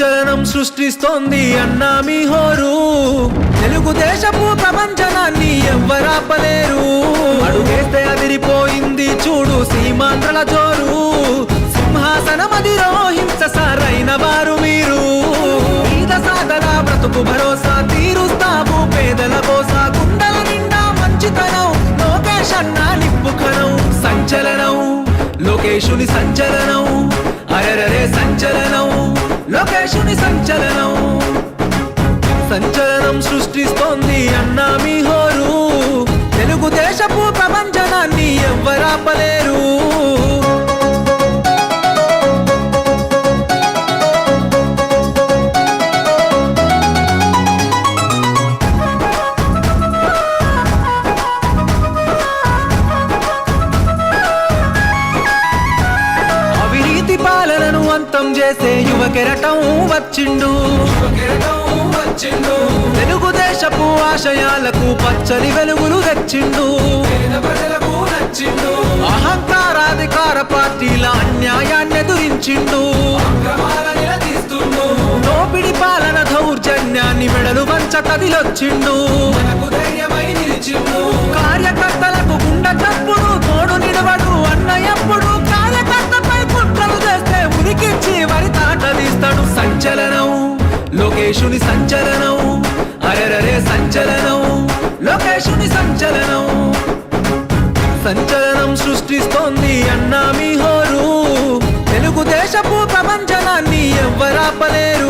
సృష్టిస్తోంది అన్నా మీ హోరు. తెలుగుదేశపు ప్రపంచనాన్ని ఎవ్వరాపలేరు. అడుగేస్తే అదిరిపోయింది చూడు సీమాంధ్రల జోరు. సింహాసనం అధిరోహించ సారైన వారు మీరు. మీద సాధన బ్రతుకు భరోసా తీరుస్తాము. పేదల బోసా గుండెల నిండా మంచితనం. లోకేష్ అన్నా నిప్పుకనం సంచలనం. లోకేశుని సంచలనం అరరరే సంచలనం. లోకేశుని సంచలనం. సంచలనం సృష్టిస్తోంది అన్నా మీ హోరు. తెలుగుదేశపు ప్రపంచనాన్ని ఎవ్వరాపలేరు పాలనను చేసే యువ కెరటం వచ్చిండు. తెలుగుదేశపు ఆశయాలకు పచ్చని వెలుగులు తెచ్చిండు. అహంకారాధికార పార్టీల అన్యాయాన్ని ఎదురించిండు నోపిడి పాలన దౌర్జన్యాన్ని మెడలు వంచ కదిలొచ్చిండు. కార్యకర్తలకు గుండె తప్పుడు లోకేశుని సంచలనం. అరెరరే సంచలనం. లోకేశుని సంచలనం. సంచలనం సృష్టిస్తోంది అన్నా మీ హోరు. తెలుగుదేశపు ప్రపంచనాన్ని ఎవ్వరాపలేరు.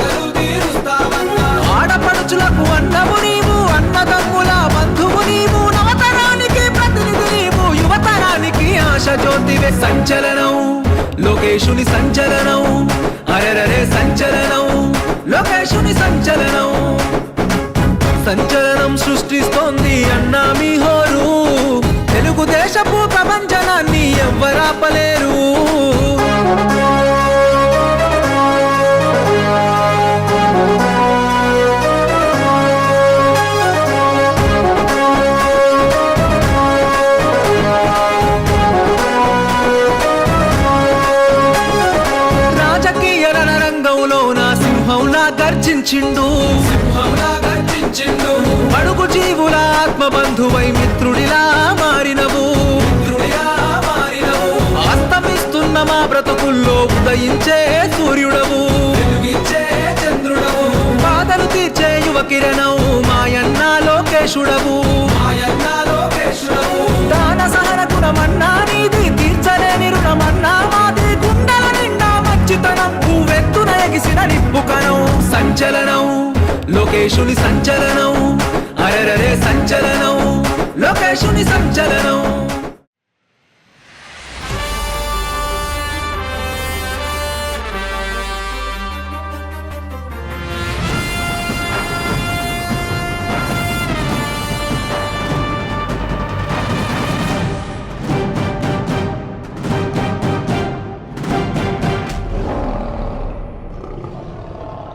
సంచలనం. లోకేశుని సంచలనం. అరెరరే సంచలనం. లోకేశుని సంచలనం. సంచలనం సృష్టిస్తోంది అన్నా మీ హోరు. తెలుగుదేశపు ప్రపంచనాన్ని ఎవ్వరాపలేరు. సింహంలా గర్జించిండు. అడుగు జీవుల ఆత్మ బంధువై మిత్రుడిలా మారినవు. అస్తమిస్తున్న మా బ్రతుకుల్లో ఉదయించే సూర్యుడవు. బాధలు తీర్చే యువ కిరణం మాయన్న లోకేశుడవు. లోకేశుని సంచలనం. అరరే సంచలనం. లోకేశుని సంచలనం.